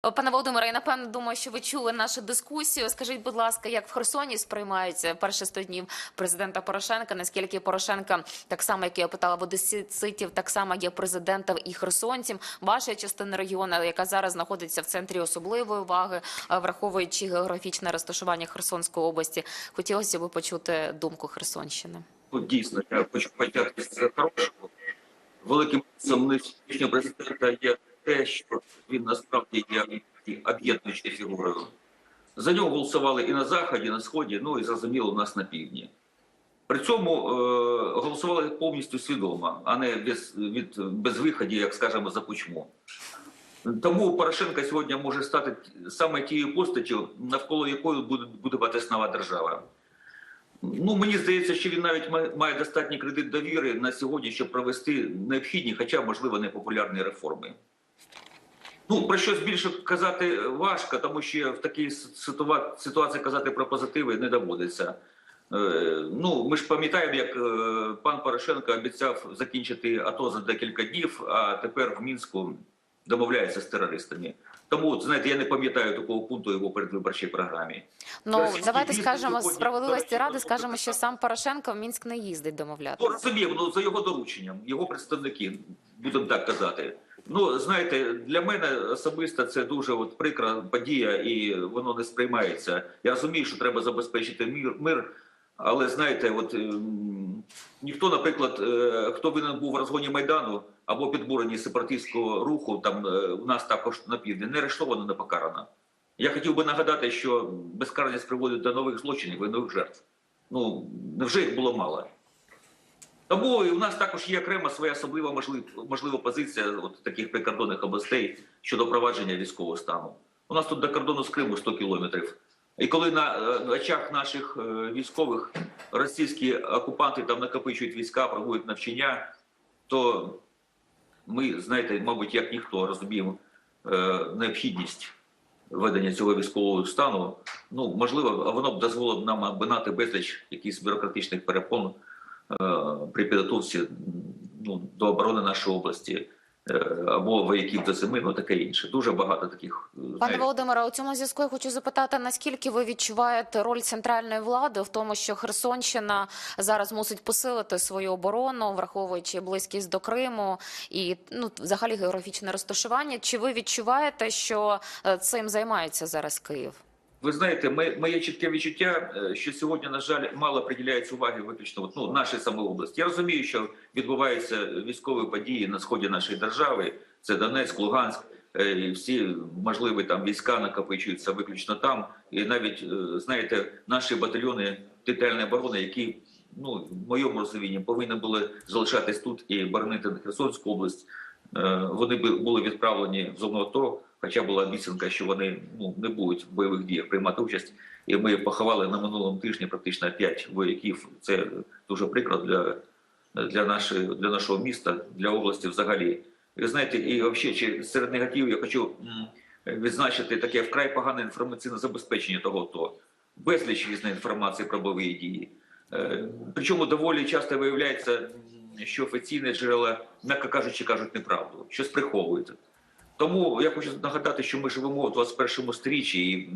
Пане Володимире, я напевно думаю, що ви чули нашу дискусію. Скажіть, будь ласка, як в Херсоні сприймаються перші 100 днів президента Порошенка? Наскільки Порошенка, так само як я питала в одеситів, так само є президентом і херсонців, ваша частина регіону, яка зараз знаходиться в центрі особливої уваги, е, враховуючи географічне розташування Херсонської області. Хотілося б почути думку Херсонщини. Ну, дійсно, я хочу почати з хорошого. Великим плюсом президента є насправді є об'єднуючою фігурою. За нього голосували і на Заході, і на Сході, ну і зрозуміло, у нас на півдні. При цьому е, голосували повністю свідомо, а не без, від, без виходу, як скажемо, за пучмо. Тому Порошенко сьогодні може стати саме тією постаттю, навколо якої буде будувати нова держава. Ну, мені здається, що він навіть має достатній кредит довіри на сьогодні, щоб провести необхідні, хоча, можливо, непопулярні реформи. Ну, про щось більше казати важко, тому що в такій ситуа- ситуації казати про позитиви не доводиться. Е, ну, ми ж пам'ятаємо, як е, пан Порошенко обіцяв закінчити АТО за декілька днів, а тепер в Мінську домовляється з терористами. Тому, знаєте, я не пам'ятаю такого пункту його передвиборчій програмі. Ну Російський давайте скажемо сьогодні, справедливості ради. Скажемо, що сам Порошенко в Мінськ не їздить Ну, домовлятися. розуміємо, ну за його дорученням, його представники, будемо так казати. Ну, знаєте, для мене особисто це дуже от прикра подія, і воно не сприймається. Я розумію, що треба забезпечити мир, мир але знаєте, от ем, ніхто, наприклад, е, хто винен був в розгоні майдану або підбуренні сепаратистського руху, там е, у нас також на півдні, не арештовано, не покарано. Я хотів би нагадати, що безкарність приводить до нових злочинів і нових жертв. Ну невже їх було мало? Тому і у нас також є окрема своя особлива можлива, позиція от таких прикордонних областей щодо провадження військового стану. У нас тут до кордону з Криму 100 кілометрів. І коли на е, очах наших е, військових російські окупанти там накопичують війська, проводять навчання, то ми, знаєте, мабуть, як ніхто розуміємо е, необхідність ведення цього військового стану. Ну можливо, воно б дозволило б нам обинати безліч якихось бюрократичних перепон при підготовці ну, до оборони нашої області е, або вояків до зими, ну таке інше. Дуже багато таких е, Пане Володимире, у цьому зв'язку я хочу запитати, наскільки ви відчуваєте роль центральної влади в тому, що Херсонщина зараз мусить посилити свою оборону, враховуючи близькість до Криму і ну взагалі географічне розташування? Чи ви відчуваєте, що е, цим займається зараз Київ? Ви знаєте, моє чітке відчуття, е, що сьогодні, на жаль, мало приділяється уваги виключно от, ну, нашій саме. Я розумію, що відбуваються військові події на сході нашої держави. Це Донецьк, Луганськ, е, і всі можливі там війська накопичуються виключно там. І навіть е, знаєте, наші батальйони територіальної оборони, які ну в моєму розумінні повинні були залишатись тут і боронити Херсонську область. Вони були відправлені в зону АТО, хоча була обіцянка, що вони ну не будуть в бойових діях приймати участь. І ми поховали на минулому тижні практично 5 вояків. Це дуже прикро для, для, нашої, для нашого міста, для області взагалі. І знаєте, і взагалі чи серед негативів я хочу відзначити таке вкрай погане інформаційне забезпечення того, то безліч різної інформації про бойові дії. Е, Причому доволі часто виявляється, що офіційні джерела, м'яко кажучи, кажуть неправду, щось приховують. Тому я хочу нагадати, що ми живемо у 21 сторіччі, і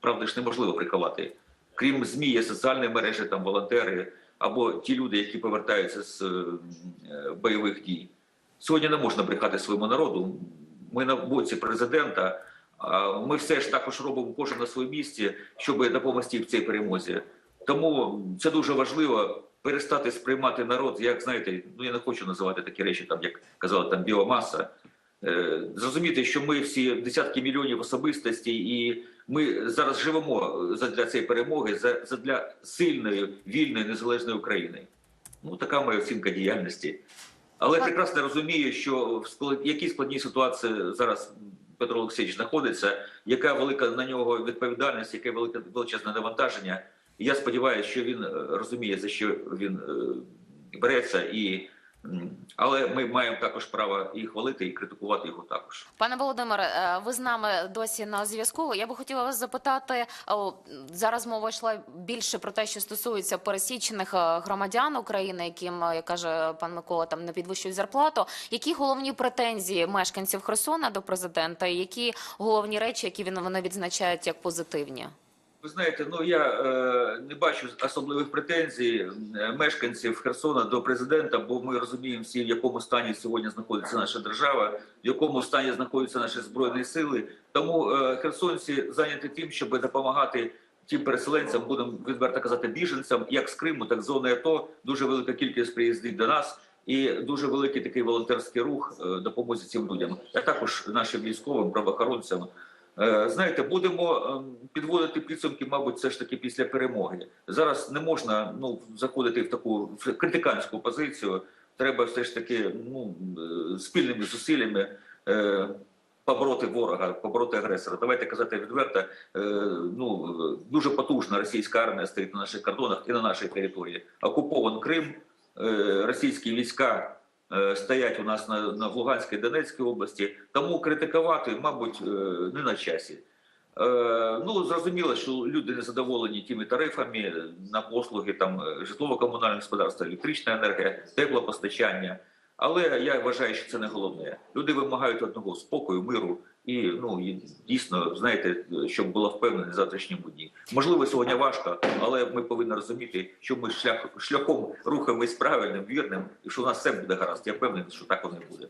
правда ж неможливо приховати. Крім ЗМІ, є соціальні мережі, там волонтери або ті люди, які повертаються з е, бойових дій. Сьогодні не можна брехати своєму народу. Ми на боці президента. а Ми все ж також робимо кожен на своєму місці, щоб допомогти в цій перемозі. Тому це дуже важливо перестати сприймати народ, як знаєте, ну я не хочу називати такі речі, там як казали, там біомаса. Е, Зрозуміти, що ми всі десятки мільйонів особистостей, і ми зараз живемо для цієї перемоги, за для сильної, вільної, незалежної України. Ну така моя оцінка діяльності. Але прекрасно розумію, що в склад- якій складній ситуації зараз Петро Олексійович знаходиться, яка велика на нього відповідальність, яке велике величезне навантаження. І я сподіваюся, що він е, розуміє, за що він е, береться, і Але ми маємо також право і хвалити, і критикувати його також. Пане Володимире, е, ви з нами досі на зв'язку. Я би хотіла вас запитати. Зараз мова йшла більше про те, що стосується пересічених е, громадян України, яким, е, як каже пан Микола, там не підвищують зарплату. Які головні претензії мешканців Херсона до президента? Які головні речі, які він вони відзначають як позитивні? Ви знаєте, ну я е, не бачу особливих претензій мешканців Херсона до президента, бо ми розуміємо всі, в якому стані сьогодні знаходиться наша держава, в якому стані знаходяться наші збройні сили. Тому е, херсонці зайняті тим, щоб допомагати тим переселенцям, будемо відверто казати, біженцям, як з Криму, так зони АТО. Дуже велика кількість приїздить до нас. І дуже великий такий волонтерський рух е, допомозі цим людям, а також нашим військовим правоохоронцям. Е, Знаєте, будемо ем, підводити підсумки, мабуть, все ж таки після перемоги. Зараз не можна ну заходити в таку критиканську позицію. Треба все ж таки ну е, спільними зусиллями е, побороти ворога, побороти агресора. Давайте казати відверто. Ну дуже потужна російська армія стоїть на наших кордонах і на нашій території. Окупован Крим, російські війська стоять у нас на, на Луганській Донецькій області. Тому критикувати, мабуть, е, не на часі. Е, Ну зрозуміло, що люди не задоволені тими тарифами на послуги там е, житлово-комунальне господарство, електрична енергія, теплопостачання. Але я вважаю, що це не головне. Люди вимагають одного спокою, миру і ну і дійсно знаєте, щоб була впевненість в завтрашньому дні. Можливо, сьогодні важко, але ми повинні розуміти, що ми шлях шляхом рухаємось правильним, вірним, і що у нас все буде гаразд. Я впевнений, що так воно і буде.